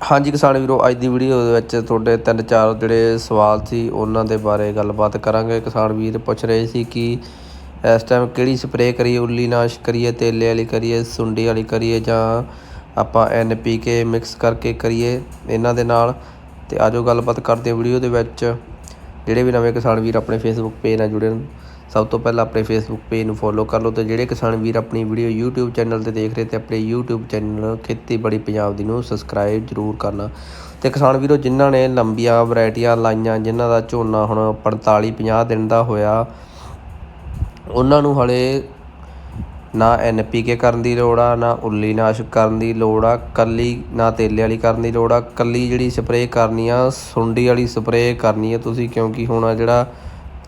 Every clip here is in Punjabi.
ਹਾਂਜੀ ਕਿਸਾਨ ਵੀਰੋ, ਅੱਜ ਦੀ ਵੀਡੀਓ ਦੇ ਵਿੱਚ ਤੁਹਾਡੇ ਤਿੰਨ ਚਾਰ ਜਿਹੜੇ ਸਵਾਲ ਸੀ, ਉਹਨਾਂ ਦੇ ਬਾਰੇ ਗੱਲਬਾਤ ਕਰਾਂਗੇ। ਕਿਸਾਨ ਵੀਰ ਪੁੱਛ ਰਹੇ ਸੀ ਕਿ ਇਸ ਟਾਈਮ ਕਿਹੜੀ ਸਪਰੇਅ ਕਰੀਏ, ਉੱਲੀ ਨਾਸ਼ ਕਰੀਏ, ਤੇਲੇ ਵਾਲੀ ਕਰੀਏ, ਸੁੰਡੀ ਵਾਲੀ ਕਰੀਏ, ਜਾਂ ਆਪਾਂ ਐੱਨ ਪੀ ਕੇ ਮਿਕਸ ਕਰਕੇ ਕਰੀਏ ਇਹਨਾਂ ਦੇ ਨਾਲ। ਤੇ ਆਜੋ ਗੱਲਬਾਤ ਕਰਦੇ ਵੀਡੀਓ ਦੇ ਵਿੱਚ, ਜਿਹੜੇ ਵੀ ਨਵੇਂ ਕਿਸਾਨ ਵੀਰ ਆਪਣੇ ਫੇਸਬੁੱਕ ਪੇਜ ਨਾਲ ਜੁੜੇ ਹਨ ਸਭ ਤੋਂ ਪਹਿਲਾਂ ਆਪਣੇ ਫੇਸਬੁੱਕ ਪੇਜ ਨੂੰ ਫੋਲੋ ਕਰ ਲਓ ਤੇ ਜਿਹੜੇ ਕਿਸਾਨ ਵੀਰ ਆਪਣੀ ਵੀਡੀਓ YouTube ਚੈਨਲ ਤੇ ਦੇਖ ਰਹੇ ਤੇ ਆਪਣੇ YouTube ਚੈਨਲ ਖੇਤੀਬਾੜੀ ਪੰਜਾਬ ਦੀ ਨੂੰ ਸਬਸਕ੍ਰਾਈਬ ਜ਼ਰੂਰ ਕਰਨਾ। ਤੇ ਕਿਸਾਨ ਵੀਰੋ, ਜਿਨ੍ਹਾਂ ਨੇ ਲੰਬੀਆਂ ਵੈਰਾਈਟੀਆਂ ਲਾਈਆਂ, ਜਿਨ੍ਹਾਂ ਦਾ ਝੋਨਾ ਹੁਣ 45 50 ਦਿਨ ਦਾ ਹੋਇਆ, ਉਹਨਾਂ ਨੂੰ ਹਲੇ ਨਾ ਐਨਪੀਕੇ ਕਰਨ ਦੀ ਲੋੜ ਆ, ਨਾ ਉੱਲੀ ਨਾਸ਼ਕ ਕਰਨ ਦੀ ਲੋੜ ਆ, ਕੱਲੀ ਨਾ ਤੇਲੇ ਵਾਲੀ ਕਰਨ ਦੀ ਲੋੜ ਆ, ਕੱਲੀ ਜਿਹੜੀ ਸਪਰੇਅ ਕਰਨੀ ਆ, ਸੁੰਡੀ ਵਾਲੀ ਸਪਰੇਅ ਕਰਨੀ ਆ ਤੁਸੀਂ, ਕਿਉਂਕਿ ਹੁਣ ਆ ਜਿਹੜਾ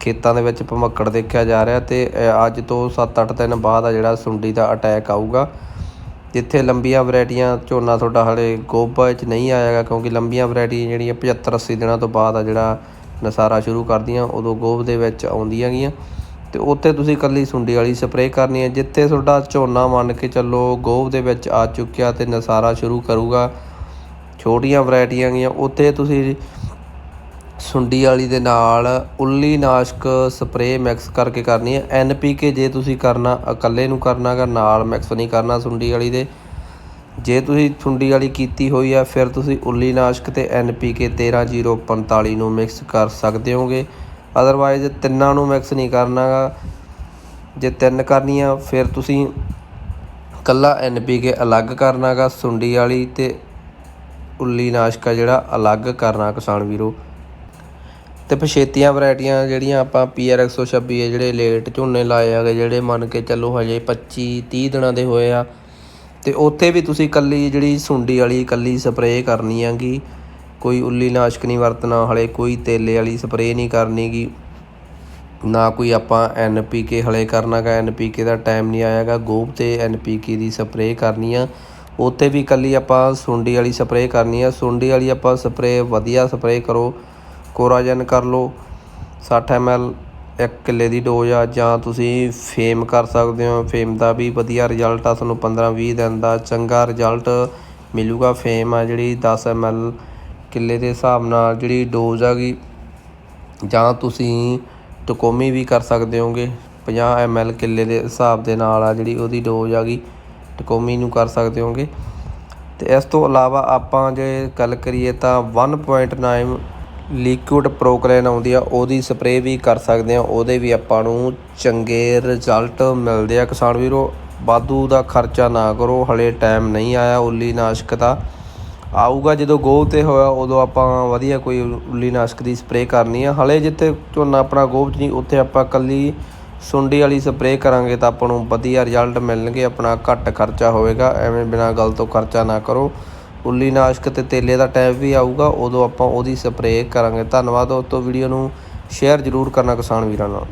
ਖੇਤਾਂ ਦੇ ਵਿੱਚ ਭਮੱਕੜ ਦੇਖਿਆ ਜਾ ਰਿਹਾ ਤੇ ਅੱਜ ਤੋਂ 7-8 ਦਿਨ ਬਾਅਦ ਆ ਜਿਹੜਾ ਸੁੰਡੀ ਦਾ ਅਟੈਕ ਆਊਗਾ, ਜਿੱਥੇ ਲੰਬੀਆਂ ਵੈਰਾਈਟੀਆਂ ਝੋਨਾ ਤੁਹਾਡਾ ਹਲੇ ਗੋਭਾ 'ਚ ਨਹੀਂ ਆਏਗਾ ਕਿਉਂਕਿ ਲੰਬੀਆਂ ਵੈਰਾਈਟੀਆਂ ਜਿਹੜੀਆਂ 75-80 ਦਿਨਾਂ ਤੋਂ ਬਾਅਦ ਆ ਜਿਹੜਾ ਨਸਾਰਾ ਸ਼ੁਰੂ ਕਰਦੀਆਂ, ਉਦੋਂ ਗੋਭ ਦੇ ਵਿੱਚ ਆਉਂਦੀਆਂ ਗੀਆਂ। ਤੇ ਉੱਥੇ ਤੁਸੀਂ ਇਕੱਲੀ ਸੁੰਡੀ ਵਾਲੀ ਸਪਰੇਅ ਕਰਨੀ ਹੈ, ਜਿੱਥੇ ਤੁਹਾਡਾ ਝੋਨਾ ਮੰਨ ਕੇ ਚੱਲੋ ਗੋਭ ਦੇ ਵਿੱਚ ਆ ਚੁੱਕਿਆ ਤੇ ਨਸਾਰਾ ਸ਼ੁਰੂ ਕਰੂਗਾ। ਛੋਟੀਆਂ ਵੈਰਾਈਟੀਆਂ ਗੀਆਂ, ਉੱਥੇ ਤੁਸੀਂ ਸੁੰਡੀ ਵਾਲੀ ਦੇ ਨਾਲ ਉੱਲੀ ਨਾਸ਼ਕ ਸਪਰੇਅ ਮਿਕਸ ਕਰਕੇ ਕਰਨੀ ਹੈ। ਐੱਨ ਪੀ ਕੇ ਜੇ ਤੁਸੀਂ ਕਰਨਾ, ਇਕੱਲੇ ਨੂੰ ਕਰਨਾਗਾ ਨਾਲ ਮਿਕਸ ਨਹੀਂ ਕਰਨਾ ਸੁੰਡੀ ਵਾਲੀ ਦੇ। ਜੇ ਤੁਸੀਂ ਸੁੰਡੀ ਵਾਲੀ ਕੀਤੀ ਹੋਈ ਆ, ਫਿਰ ਤੁਸੀਂ ਉੱਲੀ ਨਾਸ਼ਕ ਤੇ ਐਨਪੀਕੇ 13045 ਨੂੰ ਮਿਕਸ ਕਰ ਸਕਦੇ ਹੋਗੇ। ਅਦਰਵਾਈਜ਼ ਤਿੰਨਾਂ ਨੂੰ ਮਿਕਸ ਨਹੀਂ ਕਰਨਾਗਾ ਜੇ ਤਿੰਨ ਕਰਨੀਆਂ, ਫਿਰ ਤੁਸੀਂ ਕੱਲਾ ਕੇ ਅਲੱਗ ਕਰਨਾਗਾ ਸੁੰਡੀ ਵਾਲੀ ਤੇ ਉੱਲੀ ਨਾਸ਼ਕਾ ਜਿਹੜਾ ਅਲੱਗ ਕਰਨਾ ਕਿਸਾਨ ਵੀਰੋ। ਤੇ ਪਛੇਤੀਆਂ ਵੈਰਾਈਟੀਆਂ ਜਿਹੜੀਆਂ ਆਪਾਂ ਪੀਆਰ 126 ਹੈ ਜਿਹੜੇ ਲੇਟ ਝੋਨੇ ਲਾਏ ਆਗੇ ਜਿਹੜੇ ਮੰਨ ਕੇ ਚੱਲੋ ਹਜੇ 25 30 ਦਿਨਾਂ ਦੇ ਹੋਏ ਆ। ਤੇ ਉੱਥੇ ਵੀ ਤੁਸੀਂ ਕੱਲੀ ਜਿਹੜੀ ਸੁੰਡੀ ਵਾਲੀ ਕੱਲੀ ਸਪਰੇਅ ਕਰਨੀ ਆਗੀ, ਕੋਈ ਉੱਲੀ ਨਾਸ਼ਕ ਨਹੀਂ ਵਰਤਣਾ, ਹਲੇ ਕੋਈ ਤੇਲੇ ਵਾਲੀ ਸਪਰੇਅ ਨਹੀਂ ਕਰਨੀਗੀ ਨਾ ਕੋਈ ਆਪਾਂ ਐਨਪੀਕੇ ਹਲੇ ਕਰਨਾਗਾ ਐਨਪੀਕੇ ਦਾ ਟਾਈਮ ਨਹੀਂ ਆਇਆਗਾ ਗੋਭ ਤੇ ਐਨਪੀਕੇ ਦੀ ਸਪਰੇਅ ਕਰਨੀ ਆ। ਉੱਥੇ ਵੀ ਕੱਲੀ ਆਪਾਂ ਸੁੰਡੀ ਵਾਲੀ ਸਪਰੇਅ ਕਰਨੀ ਆ, ਸੁੰਡੀ ਵਾਲੀ ਆਪਾਂ ਸਪਰੇਅ, ਵਧੀਆ ਸਪਰੇਅ ਕਰੋ। ਕੋਰਾਜਨ ਕਰ ਲਓ 60 ml ਇੱਕ ਕਿੱਲੇ ਦੀ ਡੋਜ਼ ਆ, ਜਾਂ ਤੁਸੀਂ ਫੇਮ ਕਰ ਸਕਦੇ ਹੋ, ਫੇਮ ਦਾ ਵੀ ਵਧੀਆ ਰਿਜ਼ਲਟ ਆ, ਤੁਹਾਨੂੰ 15-20 ਦਿਨ ਦਾ ਚੰਗਾ ਰਿਜ਼ਲਟ ਮਿਲੂਗਾ, ਫੇਮ ਆ ਜਿਹੜੀ 10 ml ਕਿੱਲੇ ਦੇ ਹਿਸਾਬ ਨਾਲ ਜਿਹੜੀ ਡੋਜ਼ ਆਗੀ ਜਾਂ ਤੁਸੀਂ ਟਕੋਮੀ ਵੀ ਕਰ ਸਕਦੇ ਹੋਗੇ 50 ml ਕਿੱਲੇ ਦੇ ਹਿਸਾਬ ਦੇ ਨਾਲ ਆ ਜਿਹੜੀ ਉਹਦੀ ਡੋਜ਼ ਆ ਗਈ ਟਕੋਮੀ ਨੂੰ ਕਰ ਸਕਦੇ ਹੋਗੇ। ਤੇ ਇਸ ਤੋਂ ਇਲਾਵਾ ਆਪਾਂ ਜੇ ਗੱਲ ਕਰੀਏ ਤਾਂ 1.9 ਲਿਕੁਇਡ ਪ੍ਰੋਕਲੇਨ ਆਉਂਦੀ ਆ, ਉਹਦੀ ਸਪਰੇਅ ਵੀ ਕਰ ਸਕਦੇ ਆ, ਉਹਦੇ ਵੀ ਆਪਾਂ ਨੂੰ ਚੰਗੇ ਰਿਜ਼ਲਟ ਮਿਲਦੇ ਆ। ਕਿਸਾਨ ਵੀਰੋ, ਵਾਧੂ ਦਾ ਖਰਚਾ ਨਾ ਕਰੋ, ਹਲੇ ਟਾਈਮ ਨਹੀਂ ਆਇਆ ਉੱਲੀ ਨਾਸ਼ਕ ਦਾ। ਆਊਗਾ ਜਦੋਂ ਗੋਹ ਤੇ ਹੋਇਆ, ਉਦੋਂ ਆਪਾਂ ਵਧੀਆ ਕੋਈ ਉੱਲੀ ਨਾਸ਼ਕ ਦੀ ਸਪਰੇਅ ਕਰਨੀ ਆ। ਹਲੇ ਜਿੱਥੇ ਝੋਨਾ ਆਪਣਾ ਗੋਭ ਨਹੀਂ, ਉੱਥੇ ਆਪਾਂ ਕੱਲੀ ਸੁੰਡੀ ਵਾਲੀ ਸਪਰੇਅ ਕਰਾਂਗੇ ਤਾਂ ਆਪਾਂ ਨੂੰ ਵਧੀਆ ਰਿਜ਼ਲਟ ਮਿਲਣਗੇ, ਆਪਣਾ ਘੱਟ ਖਰਚਾ ਹੋਵੇਗਾ, ਐਵੇਂ ਬਿਨਾਂ ਗੱਲ ਤੋਂ ਖਰਚਾ ਨਾ ਕਰੋ। ਉੱਲੀ ਨਾਸ਼ਕ ਤੇ ਤੇਲੇ ਦਾ ਟੈਪ ਵੀ ਆਊਗਾ, ਉਦੋਂ ਆਪਾਂ ਉਹਦੀ ਸਪਰੇਅ ਕਰਾਂਗੇ। ਧੰਨਵਾਦ ਦੋਸਤੋ ਵੀਡੀਓ ਨੂੰ ਸ਼ੇਅਰ ਜ਼ਰੂਰ ਕਰਨਾ ਕਿਸਾਨ ਵੀਰਾਂ ਨਾਲ।